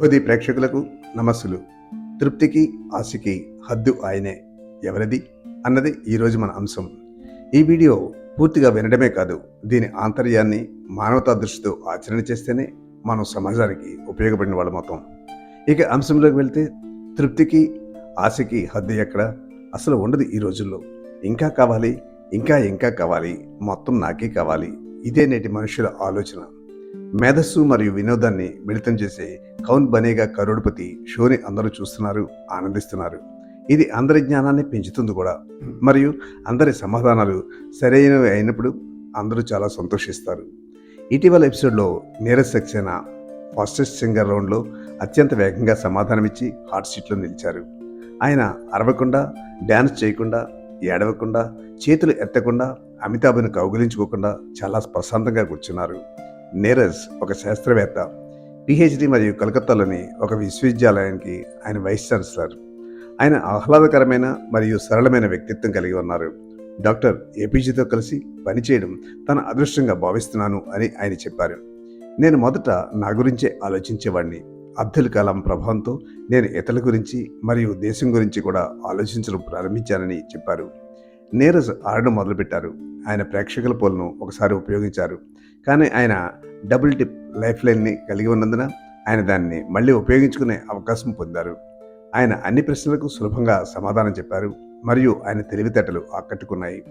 హోదీ ప్రేక్షకులకు నమస్సులు. తృప్తికి ఆశకి హద్దు ఆయనే. ఎవరిది? అన్నది ఈరోజు మన అంశం. ఈ వీడియో పూర్తిగా వినడమే కాదు దీని ఆంతర్యాన్ని మానవతా దృష్టితో ఆచరణ చేస్తేనే మనం సమాజానికి ఉపయోగపడిన వాళ్ళు మొత్తం ఇక అంశంలోకి వెళ్తే తృప్తికి ఆశకి హద్దు ఎక్కడ? అసలు ఉండదు ఈ రోజుల్లో. ఇంకా కావాలి ఇంకా ఇంకా కావాలి మొత్తం నాకే కావాలి. ఇదే నేటి మనుషుల ఆలోచన. మేధస్సు మరియు వినోదాన్ని మిళితం చేసే కౌన్ బనేగా కరోడ్పతి షోని అందరూ చూస్తున్నారు ఆనందిస్తున్నారు. ఇది అందరి జ్ఞానాన్ని పెంచుతుంది కూడా. మరియు అందరి సమాధానాలు సరైనవి అయినప్పుడు అందరూ చాలా సంతోషిస్తారు. ఇటీవల ఎపిసోడ్లో నీరజ్ సక్సేనా ఫాస్టెస్ట్ సింగర్ రౌండ్లో అత్యంత వేగంగా సమాధానమిచ్చి హాట్ సీట్లో నిలిచారు. ఆయన అరవకుండా డ్యాన్స్ చేయకుండా ఏడవకుండా చేతులు ఎత్తకుండా అమితాబ్ను కౌగిలించుకోకుండా చాలా ప్రశాంతంగా కూర్చున్నారు. నీరజ్ ఒక శాస్త్రవేత్త పిహెచ్డి మరియు కలకత్తాలోని ఒక విశ్వవిద్యాలయానికి ఆయన వైస్ ఛాన్సలర్. ఆయన ఆహ్లాదకరమైన మరియు సరళమైన వ్యక్తిత్వం కలిగి ఉన్నారు. డాక్టర్ ఏపీజీతో కలిసి పనిచేయడం తన అదృష్టంగా భావిస్తున్నాను అని ఆయన చెప్పారు. నేను మొదట నా గురించే ఆలోచించేవాడిని అబ్దుల్ కలాం ప్రభావంతో నేను ఇతరుల గురించి మరియు దేశం గురించి కూడా ఆలోచించడం ప్రారంభించానని చెప్పారు. నీరజ్ ఆడడం మొదలుపెట్టారు. ఆయన ప్రేక్షకుల పోల్ను ఒకసారి ఉపయోగించారు. కానీ ఆయన డబుల్ టిప్ లైఫ్ లైన్ని కలిగి ఉన్నందున ఆయన దాన్ని మళ్ళీ ఉపయోగించుకునే అవకాశం పొందారు. ఆయన అన్ని ప్రశ్నలకు సులభంగా సమాధానం చెప్పారు. మరియు ఆయన తెలివితేటలు ఆకట్టుకున్నాయి.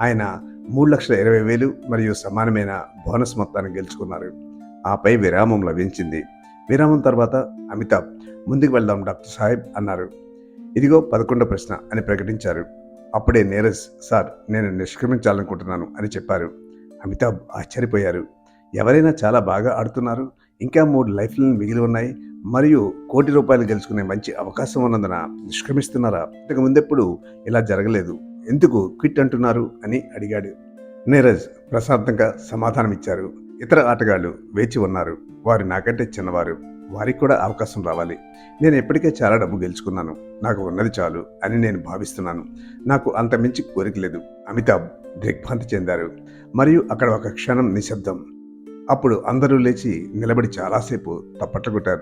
ఆయన మూడు లక్షల ఇరవై వేలు మరియు సమానమైన బోనస్ మొత్తాన్ని గెలుచుకున్నారు. ఆపై విరామం లభించింది. విరామం తర్వాత అమితాబ్ ముందుకు వెళ్దాం డాక్టర్ సాహెబ్ అన్నారు. ఇదిగో పదకొండో ప్రశ్న అని ప్రకటించారు. అప్పుడే నీరజ్ సార్ నేను నిష్క్రమించాలనుకుంటున్నాను అని చెప్పారు. అమితాబ్ ఆశ్చర్యపోయారు. ఎవరైనా చాలా బాగా ఆడుతున్నారు. ఇంకా మూడు లైఫ్లను మిగిలి ఉన్నాయి. మరియు కోటి రూపాయలు గెలుచుకునే మంచి అవకాశం ఉన్నందున నిష్క్రమిస్తున్నారా? ఇంతకు ముందెప్పుడు ఇలా జరగలేదు. ఎందుకు క్విట్ అంటున్నారు? అని అడిగాడు. నీరజ్ ప్రశాంతంగా సమాధానమిచ్చారు. ఇతర ఆటగాళ్ళు వేచి ఉన్నారు. వారు నాకంటే చిన్నవారు. వారికి కూడా అవకాశం రావాలి. నేను ఇప్పటికే చాలా డబ్బు గెలుచుకున్నాను. నాకు ఉన్నది చాలు అని నేను భావిస్తున్నాను. నాకు అంత మించి కోరిక లేదు. అమితాబ్ దిగ్భ్రాంతి చెందారు. మరియు అక్కడ ఒక క్షణం నిశ్శబ్దం. అప్పుడు అందరూ లేచి నిలబడి చాలాసేపు తప్పట్లు కొట్టారు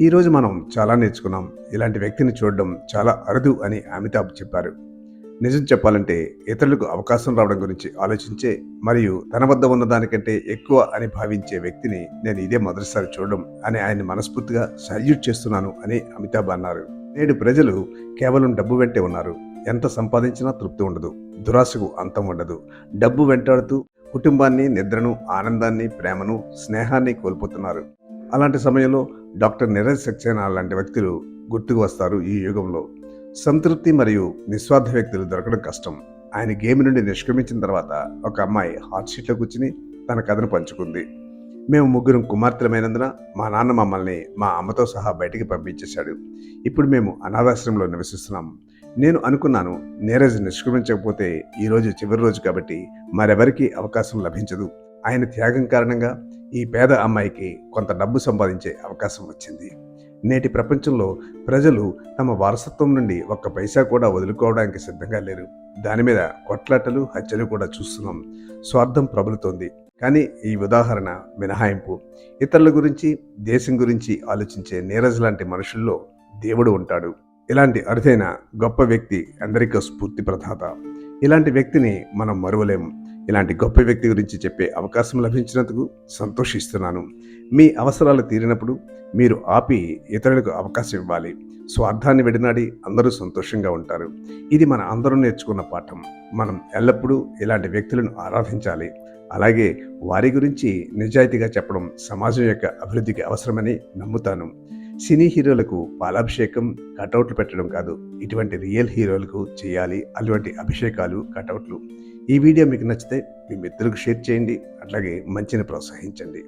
ఈరోజు మనం చాలా నేర్చుకున్నాం. ఇలాంటి వ్యక్తిని చూడడం చాలా అరుదు అని అమితాబ్ చెప్పారు. నిజం చెప్పాలంటే ఇతరులకు అవకాశం రావడం గురించి ఆలోచించే మరియు తన వద్ద ఉన్న దానికంటే ఎక్కువ అని భావించే వ్యక్తిని నేను ఇదే మొదటిసారి చూడడం అని ఆయన మనస్ఫూర్తిగా సల్యూట్ చేస్తున్నాను అని అమితాబ్ అన్నారు. నేడు ప్రజలు కేవలం డబ్బు వెంటే ఉన్నారు. ఎంత సంపాదించినా తృప్తి ఉండదు. దురాశకు అంతం ఉండదు. డబ్బు వెంటాడుతూ కుటుంబాన్ని నిద్రను ఆనందాన్ని ప్రేమను స్నేహాన్ని కోల్పోతున్నారు. అలాంటి సమయంలో డాక్టర్ నిరజ్ సక్సేనా లాంటి వ్యక్తులు గుర్తుకు వస్తారు ఈ యుగంలో. సంతృప్తి మరియు నిస్వార్థ వ్యక్తులు దొరకడం కష్టం. ఆయన గేమ్ నుండి నిష్క్రమించిన తర్వాత ఒక అమ్మాయి హాట్ సీట్లో కూర్చుని తన కథను పంచుకుంది. మేము ముగ్గురం కుమార్తెలమైనందున మా నాన్న మమ్మల్ని మా అమ్మతో సహా బయటికి పంపించేశాడు. ఇప్పుడు మేము అనాథాశ్రమంలో నివసిస్తున్నాం. నేను అనుకున్నాను నీరజ్ నిష్క్రమించకపోతే ఈరోజు చివరి రోజు కాబట్టి మరెవరికి అవకాశం లభించదు. ఆయన త్యాగం కారణంగా ఈ పేద అమ్మాయికి కొంత డబ్బు సంపాదించే అవకాశం వచ్చింది. నేటి ప్రపంచంలో ప్రజలు తమ వారసత్వం నుండి ఒక్క పైసా కూడా వదులుకోవడానికి సిద్ధంగా లేరు. దాని మీద కొట్లాటలు హత్యలు కూడా చూస్తున్నాం. స్వార్థం ప్రబలుతోంది. కానీ ఈ ఉదాహరణ మినహాయింపు. ఇతరుల గురించి దేశం గురించి ఆలోచించే నీరజ్ లాంటి మనుషుల్లో దేవుడు ఉంటాడు. ఇలాంటి అరుదైన గొప్ప వ్యక్తి అందరికీ స్ఫూర్తి ప్రదాత. ఇలాంటి వ్యక్తిని మనం మరువలేము ఇలాంటి గొప్ప వ్యక్తి గురించి చెప్పే అవకాశం లభించినందుకు సంతోషిస్తున్నాను. మీ అవసరాలు తీరినప్పుడు మీరు ఆపి ఇతరులకు అవకాశం ఇవ్వాలి. స్వార్థాన్ని విడినాడి అందరూ సంతోషంగా ఉంటారు. ఇది మన అందరూ నేర్చుకున్న పాఠం. మనం ఎల్లప్పుడూ ఇలాంటి వ్యక్తులను ఆరాధించాలి. అలాగే వారి గురించి నిజాయితీగా చెప్పడం సమాజం యొక్క అభివృద్ధికి అవసరమని నమ్ముతాను. సినీ హీరోలకు పాలాభిషేకం కటౌట్లు పెట్టడం కాదు. ఇటువంటి రియల్ హీరోలకు చేయాలి. అటువంటి అభిషేకాలు కటౌట్లు ఈ వీడియో మీకు నచ్చితే మీ మిత్రులకు షేర్ చేయండి. అట్లాగే మంచిని ప్రోత్సహించండి.